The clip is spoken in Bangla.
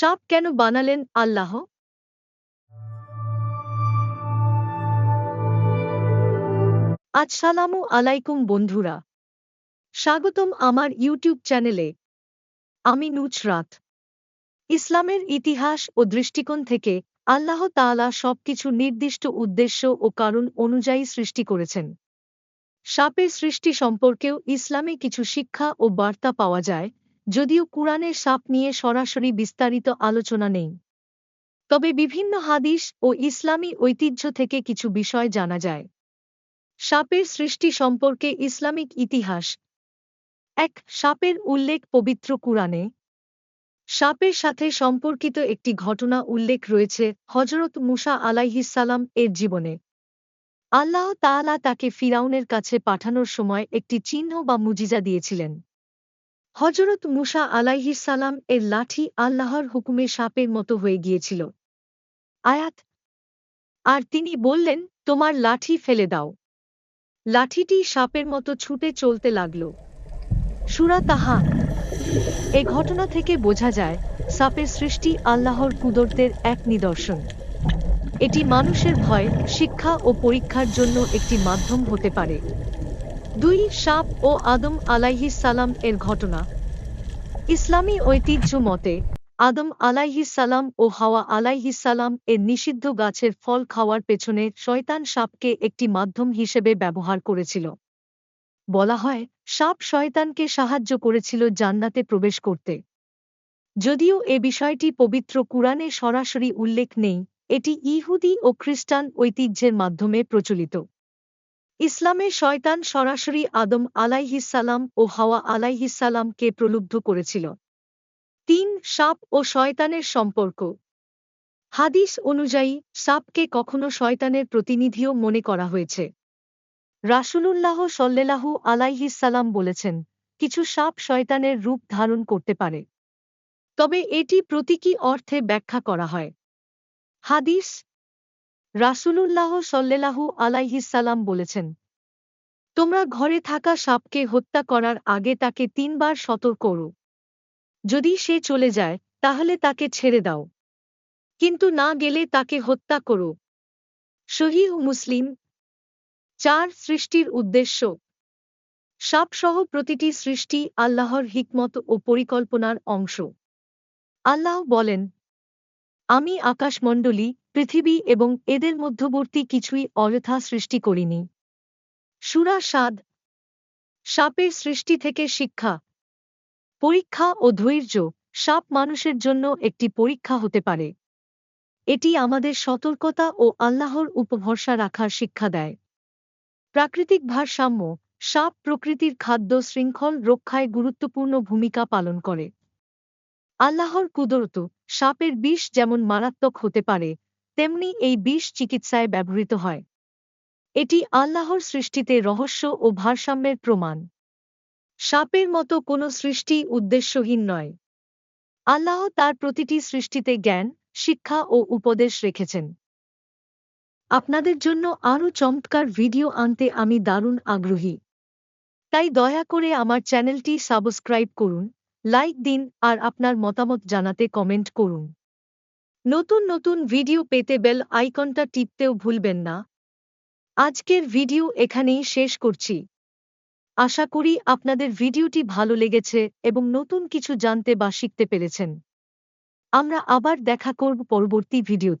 সাপ কেন বানালেন আল্লাহ? আসসালামু আলাইকুম বন্ধুরা। স্বাগতম আমার ইউটিউব চ্যানেলে। আমি নুচরাত ইসলামের ইতিহাস ও দৃষ্টিকোণ থেকে আল্লাহ তাআলা সবকিছু নির্দিষ্ট উদ্দেশ্য ও কারণ অনুযায়ী সৃষ্টি করেছেন। সাপের সৃষ্টি সম্পর্কেও ইসলামে কিছু শিক্ষা ও বার্তা পাওয়া যায় যদিও কুরআনের সাপ নিয়ে সরাসরি বিস্তারিত আলোচনা নেই। তবে বিভিন্ন হাদিস ও ইসলামী ঐতিহ্য থেকে কিছু বিষয় জানা যায়। সাপের সৃষ্টি সম্পর্কে ইসলামিক ইতিহাস। এক, সাপের উল্লেখ পবিত্র কুরআনে। সাপের সাথে সম্পর্কিত একটি ঘটনা উল্লেখ রয়েছে হজরত মুসা আলাইহিসালাম এর জীবনে। আল্লাহ তাআলা তাকে ফিরাউনের কাছে পাঠানোর সময় একটি চিহ্ন বা মুজিজা দিয়েছিলেন। হজরত মুসা আলাইহিসালাম এর লাঠি আল্লাহর হুকুমে সাপের মতো হয়ে গিয়েছিল। আয়াত, আর তিনি বললেন, তোমার লাঠি ফেলে দাও। লাঠিটি সাপের মতো ছুটে চলতে লাগল। সুরা তাহা, এ ঘটনা থেকে বোঝা যায়, সাপের সৃষ্টি আল্লাহর কুদরতের এক নিদর্শন। এটি মানুষের ভয়, শিক্ষা ও পরীক্ষার জন্য একটি মাধ্যম হতে পারে। দুই সাপ ও আদম সালাম এর ঘটনা। ইসলামী ঐতিহ্য মতে, আদম সালাম ও হাওয়া সালাম এর নিষিদ্ধ গাছের ফল খাওয়ার পেছনে শয়তান সাপকে একটি মাধ্যম হিসেবে ব্যবহার করেছিল। বলা হয়, সাপ শয়তানকে সাহায্য করেছিল জান্নাতে প্রবেশ করতে। যদিও এ বিষয়টি পবিত্র কুরআনে সরাসরি উল্লেখ নেই, এটি ইহুদি ও খ্রিস্টান ঐতিহ্যের মাধ্যমে প্রচলিত। ইসলামে শয়তান সরাসরি আদম আলাইহিসালাম ও হাওয়া আলাইহিসালামকে প্রলুব্ধ করেছিল। তিন, সাপ ও শয়তানের সম্পর্ক। হাদিস অনুযায়ী, সাপকে কখনো শয়তানের প্রতিনিধিও মনে করা হয়েছে। রাসূলুল্লাহ সল্লেলাহু আলাইহিসালাম বলেছেন, কিছু সাপ শয়তানের রূপ ধারণ করতে পারে। তবে এটি প্রতীকী অর্থে ব্যাখ্যা করা হয়। হাদিস রাসূলুল্লাহ সল্লেলাহু আলাইহিসাল্লাম বলেছেন, তোমরা ঘরে থাকা সাপকে হত্যা করার আগে তাকে তিনবার সতর্ক করো। যদি সে চলে যায়, তাহলে তাকে ছেড়ে দাও। কিন্তু না গেলে তাকে হত্যা করো। শহীহ মুসলিম, চার সৃষ্টির উদ্দেশ্য, সাপসহ প্রতিটি সৃষ্টি আল্লাহর হিকমত ও পরিকল্পনার অংশ। আল্লাহ বলেন, আমি আকাশমণ্ডলী পৃথিবী এবং এদের মধ্যবর্তী কিছুই অযথা সৃষ্টি করিনি। সুরা সাদ, সাপের সৃষ্টি থেকে শিক্ষা, পরীক্ষা ও ধৈর্য সাপ মানুষের জন্য একটি পরীক্ষা হতে পারে। এটি আমাদের সতর্কতা ও আল্লাহর উপভরসা রাখার শিক্ষা দেয়। প্রাকৃতিক ভারসাম্য সাপ প্রকৃতির খাদ্য শৃঙ্খল রক্ষায় গুরুত্বপূর্ণ ভূমিকা পালন করে। আল্লাহর কুদরত সাপের বিষ যেমন মারাত্মক হতে পারে তেমনি এই বিষ চিকিৎসায় ব্যবহৃত হয়। এটি আল্লাহর সৃষ্টিতে রহস্য ও ভারসাম্যের প্রমাণ। সাপের মতো কোনো সৃষ্টি উদ্দেশ্যহীন নয়। আল্লাহ তার প্রতিটি সৃষ্টিতে জ্ঞান, শিক্ষা ও উপদেশ রেখেছেন। আপনাদের জন্য আরও চমৎকার ভিডিও আনতে আমি দারুণ আগ্রহী। তাই দয়া করে আমার চ্যানেলটি সাবস্ক্রাইব করুন, লাইক দিন আর আপনার মতামত জানাতে কমেন্ট করুন। নতুন নতুন ভিডিও পেতে বেল আইকনটা টিপতেও ভুলবেন না। আজকের ভিডিও এখানেই শেষ করছি। আশা করি আপনাদের ভিডিওটি ভালো লেগেছে এবং নতুন কিছু জানতে বা শিখতে পেরেছেন। আমরা আবার দেখা করব পরবর্তী ভিডিও